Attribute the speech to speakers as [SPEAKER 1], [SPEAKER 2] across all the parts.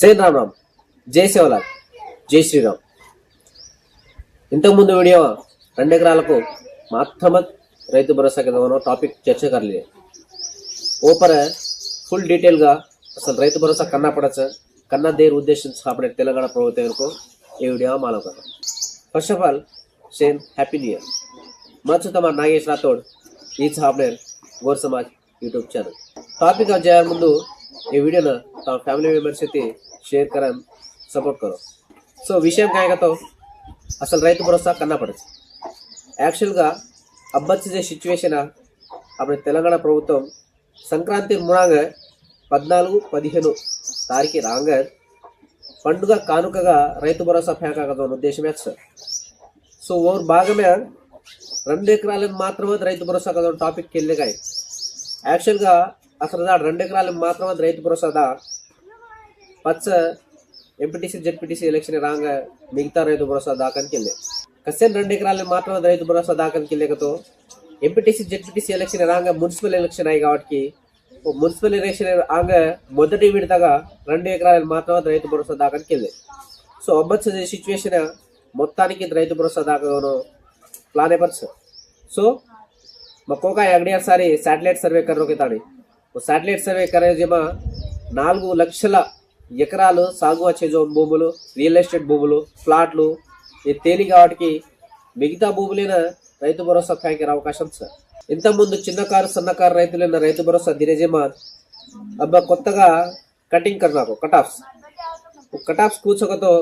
[SPEAKER 1] సేన్ రామ్ రామ్. జై సేవలాల్ జై శ్రీరామ్. ఇంతకుముందు వీడియో రెండు ఎకరాలకు మాత్రమే రైతు భరోసా కింద టాపిక్ చర్చ కరలే ఓపర ఫుల్ డీటెయిల్గా అసలు రైతు భరోసా కన్నా పడచ్చ? కన్నా దేర్ ఉద్దేశం స్థాపన తెలంగాణ ప్రభుత్వం ఈ వీడియో మాలో కదా first of all same happy new year మచ్చు తమ నాగేష్ రాథోడ్ ఈ స్థాపన Gor Samaj YouTube channel. Topic అధ్యాయం ముందు ఈ వీడియోను తమ ఫ్యామిలీ మెంబర్స్ అయితే షేర్ కరని సపోర్ట్ కरो సో విషయం కాయకతో అసలు రైతు భరోసా కన్నా పడచ్చు యాక్చువల్గా అబ్బచ్చి సిచ్యువేషన్ అప్పుడు తెలంగాణ ప్రభుత్వం సంక్రాంతి మునాగ పద్నాలుగు పదిహేను తారీఖు రాంగ పండుగ కానుకగా రైతు భరోసా ఫేకాగದ ఉద్దేశమే సార్ సో ఓర్ భాగమే రెండు ఎకరాలను మాత్రమే రైతు భరోసా కదా టాపిక్ వెళ్ళగాయి యాక్చువల్గా అసలు దా రెండు ఎకరాలకు మాత్రమే రైతు భరోసా దా పచ్చ ఎంపీటీసీ జెడ్పీటీసీ ఎలక్షన్ రాగా మిగతా రైతు భరోసా దాకానికి వెళ్ళే కసేన్ రెండు ఎకరాలకు మాత్రమే Rythu Bharosa దాకానికి వెళ్ళేకతో MPTC ZPTC election రాగా మున్సిపల్ ఎలక్షన్ అయ్యి కాబట్టి ఓ మున్సిపల్ ఎలక్షన్ ఆగ మొదటి విడతగా రెండు ఎకరాలకు మాత్రమే రైతు భరోసా దాకానికి వెళ్ళే సో అబ్బచ్చ సిచ్యువేషన్ మొత్తానికి రైతు భరోసా దాకా प्लान है पर सो मक्को का अगले सारी सैटेलाइट सर्वे कर रोके ताड़ी శాటిలైట్ సర్వే కార్యక్రమ నాలుగు లక్షల ఎకరాలు సాగువా చేజో భూములు రియల్ ఎస్టేట్ భూములు ఫ్లాట్లు ఇది తేలి వాటికి మిగతా భూములైన రైతు భరోసా ప్యాకేర్ అవకాశం సార్. ఇంతకుముందు చిన్నకారు సన్నకారు రైతులైన రైతు భరోసా దినేజమా అబ్బా కొత్తగా కటింగ్ కన్నాకు కటాఫ్స్ కటాఫ్స్ కూర్చోకతో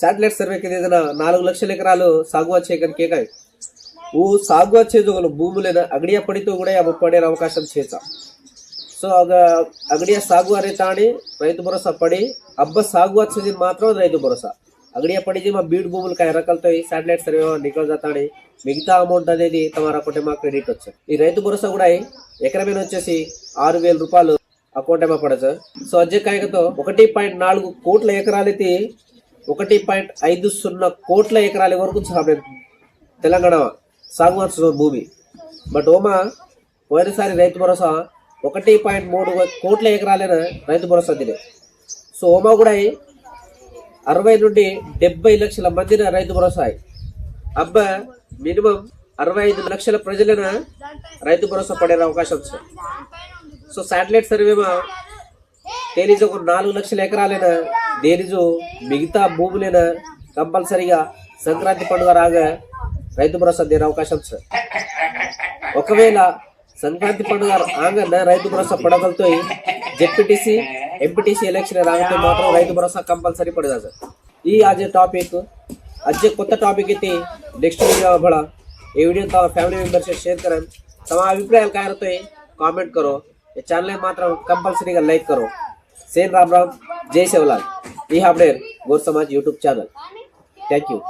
[SPEAKER 1] శాటిలైట్ సర్వేకి ఏదైనా నాలుగు లక్షల ఎకరాలు సాగువా చేయకని కేకాయి ఓ సాగువా చేదు భూములైన అగడియా పడితో కూడా పడే అవకాశం చేశాం. సో అగ ಅಗಡಿಯ ಸಾಗುವ అరే ರೈತ రైతు భరోసా పడి అబ్బ సాగు ಮಾತ್ರ మాత్రం రైతు భరోసా. అగడియ పడిది మా బీడ్ భూములు రకాలతో శాటిలైట్ సర్వే నికల్ జాతాడి మిగతా అమౌంట్ అనేది తమ అకౌంట్ మా క్రెడిట్ వచ్చాయి ఈ రైతు భరోసా కూడా ఎకరమైన వచ్చేసి ఆరు వేల రూపాయలు అకౌంట్ ఏమో పడచ్చు సో అజ్జే కాయకతో ఒకటి పాయింట్ నాలుగు కోట్ల ఎకరాలైతే ఒకటి పాయింట్ ఐదు సున్నా కోట్ల ఎకరాల వరకు తెలంగాణ సాగు భూమి. బట్ ఓమా పోయినసారి రైతు భరోసా ఒకటి పాయింట్ మూడు కోట్ల ఎకరాలైన రైతు భరోసా దినే. సో ఓమా అరవై నుండి డెబ్బై లక్షల మందిన రైతు భరోసా అబ్బ మినిమం అరవై ఐదు లక్షల ప్రజలైన రైతు భరోసా పడే అవకాశం సార్. సో శాటిలైట్ సర్వేమా తేలిజు ఒక నాలుగు లక్షల ఎకరాలైన దేనిజు మిగతా భూములైన కంపల్సరిగా సంక్రాంతి పండుగ రాగా రైతు భరోసా దేని అవకాశం సార్? ఒకవేళ संक्रांति पड़गे रईत भरोसा पड़गल तो जेपीटी एमपीटी एलक्षन रात भरोसा कंपलसरी पड़ा सर आज टापिक आज कापिक नैक्स्ट वीडियो बड़ा यह वीडियो तो फैमिली मेबर शेयर करें तम अभिप्रया का कामेंट करो ये चाने कंपलसरी लाइक करो सेन राम राम जय शिवलाल ई हापड़ेर गोर समाज यूट्यूब चानल थैंक यू